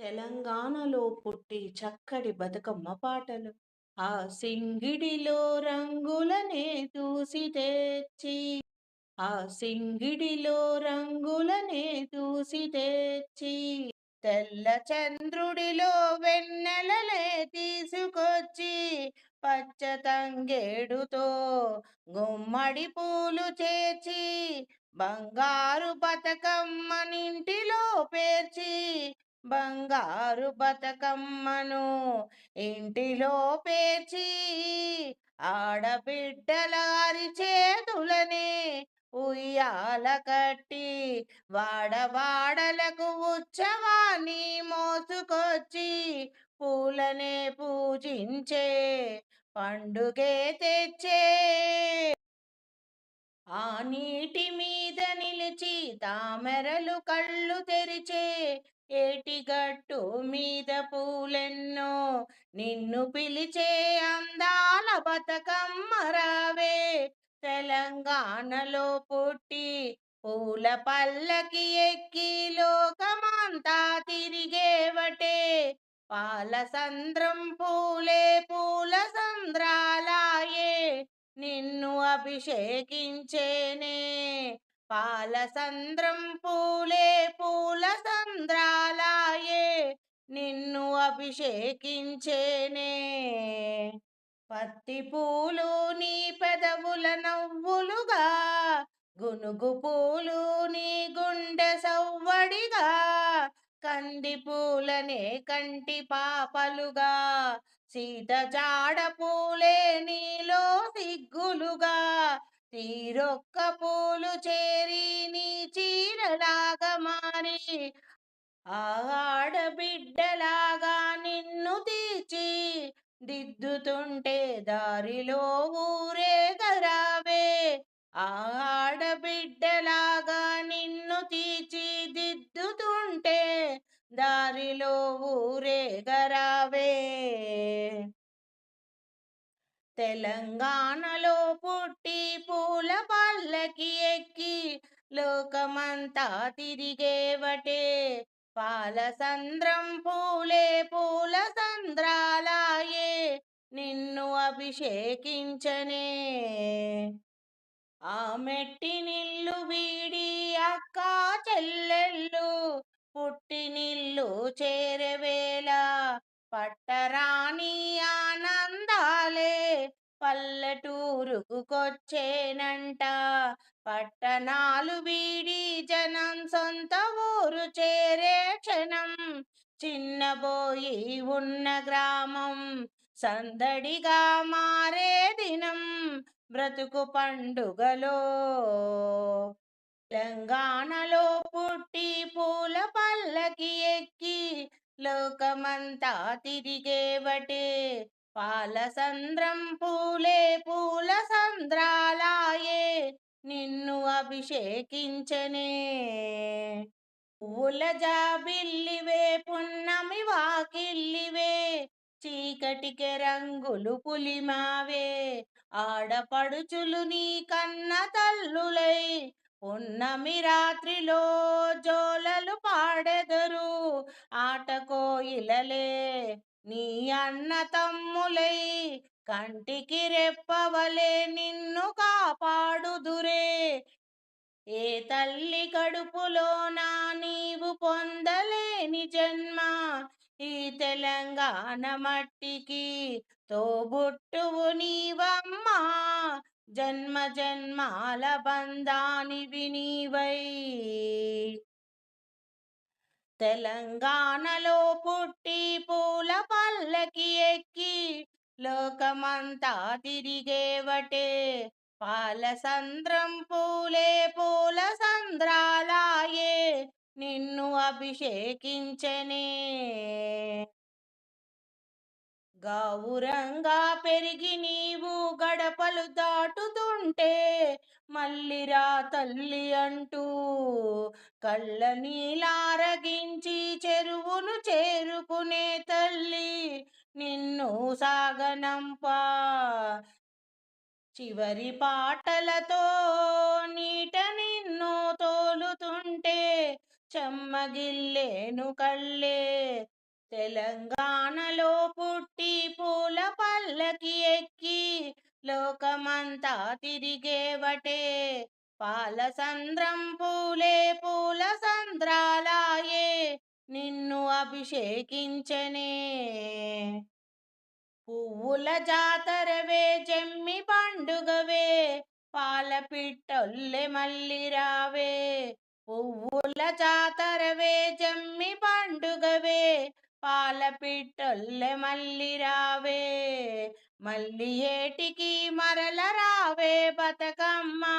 తెలంగాణలో పుట్టి చక్కటి బతుకమ్మ పాటలు. ఆ సింగిడిలో రంగులనే దూసి తెచ్చి ఆ సింగిడిలో రంగులనే దూసి తెచ్చి తెల్ల చంద్రుడిలో వెన్నెలలే తీసుకొచ్చి పచ్చ తంగేడుతో గుమ్మడి పూలు చేర్చి బంగారు బతుకమ్మనింటిలో పేర్చి బంగారు బతకమ్మను ఇంటిలో పేర్చి ఆడబిడ్డలారి చేతులనే ఉయ్యాల కట్టి వాడవాడలకు ఉత్సవాన్ని మోసుకొచ్చి పూలనే పూజించే పండుగే తెచ్చే. ఆ నీటి మీద నిలిచి తామెరలు కళ్ళు తెరిచే ఏటిగట్టు మీద పూలెన్నో నిన్ను పిలిచే అందాల బతుకమ్మ రావే తెలంగాణలో పుట్టి పూల పల్లకి ఎక్కి లోకమంతా తిరిగేవటే పాల సంద్రం పూలే పూల సంద్రాలాయే. నిన్ను అభిషేకించేనే పాలసంద్రం పూలే పూల సంద్రాలాయే నిన్ను అభిషేకించేనే. పత్తి పూలు నీ పెదవుల నవ్వులుగా గునుగు పూలు నీ గుండె సవ్వడిగా కంది పూలనే కంటి పాపలుగా సీత జాడ పూలే నీలో సిగ్గులుగా తీరొక్క పూలు చేరి నీ చీరలాగా మారి ఆడబిడ్డలాగా నిన్ను తీర్చి దిద్దుతుంటే దారిలో ఊరేగరావే. ఆడబిడ్డలాగా నిన్ను తీర్చి దిద్దుతుంటే దారిలో ఊరేగరావే. తెలంగాణలో పుట్టి పూల పల్లకి ఎక్కి లోకమంతా తిరిగేవటే పాల సంద్రం పూలే పూల సంద్రాలాయే నిన్ను అభిషేకించనే. ఆ మెట్టి నిల్లు వీడి అక్క చెల్లెళ్ళు పుట్టి నిల్లు చేరవేళ పట్టరాని పల్లెటూరుకు కొచ్చేనంట పట్టణాలు వీడి జనం సొంత ఊరు చేరే క్షణం. చిన్నబోయి ఉన్న గ్రామం సందడిగా మారే దినం. బ్రతుకు పండుగలో తెలంగాణలో పుట్టి పూల పల్లకి ఎక్కి లోకమంతా తిరిగేవటే. పాలసంద్రం పూలే పూల సంద్రాలాయే నిన్ను అభిషేకించనే. పూల జాబిల్లివే పున్నమి వాకిల్లివే చీకటికి రంగులు పులిమావే. ఆడపడుచులు నీ కన్న తల్లులై పున్నమి రాత్రిలో జోలలు పాడెదరు. ఆటకోయిలలే నీ అన్న తమ్ములై కంటికి రెప్పవలే నిన్ను కాపాడుదురే. ఏ తల్లి కడుపులోనా నీవు పొందలేని జన్మ ఈ తెలంగాణ మట్టికి తోబుట్టువు నీవమ్మా. జన్మ జన్మాల బంధానివి నీవై. తెలంగాణలో పుట్టి పూల పల్లకి ఎక్కి లోకమంతా తిరిగేవటే పాల సంద్రం పూలే పూల సంద్రాలాయే నిన్ను అభిషేకించనే. గౌరంగా పెరిగి నీవు గడపలు దాటుతుంటే మల్లిరా తల్లి అంటూ కళ్ళ నీలారగించి చెరువును చేరుకునే తల్లి నిన్ను సాగనంపా. చివరి పాటలతో నీట నిన్ను తోలుతుంటే చెమ్మగిల్లేను కళ్ళే. తెలంగాణలో పుట్టి పూల పల్లకి ఎక్కి లోకమంతా తిరిగేవటే పాలసంద్రం పూలే పూల సంద్రాలాయే నిన్ను అభిషేకించనే. పువ్వుల జాతరవే జమ్మి పండుగవే పాల పిట్టొల్లె మల్లి రావే. పువ్వుల జాతరవే జమ్మి పండుగవే పాల పిట్టొల్లె మల్లి రావే. మళ్ళీ ఏటికి మరల రావే బతకమ్మా?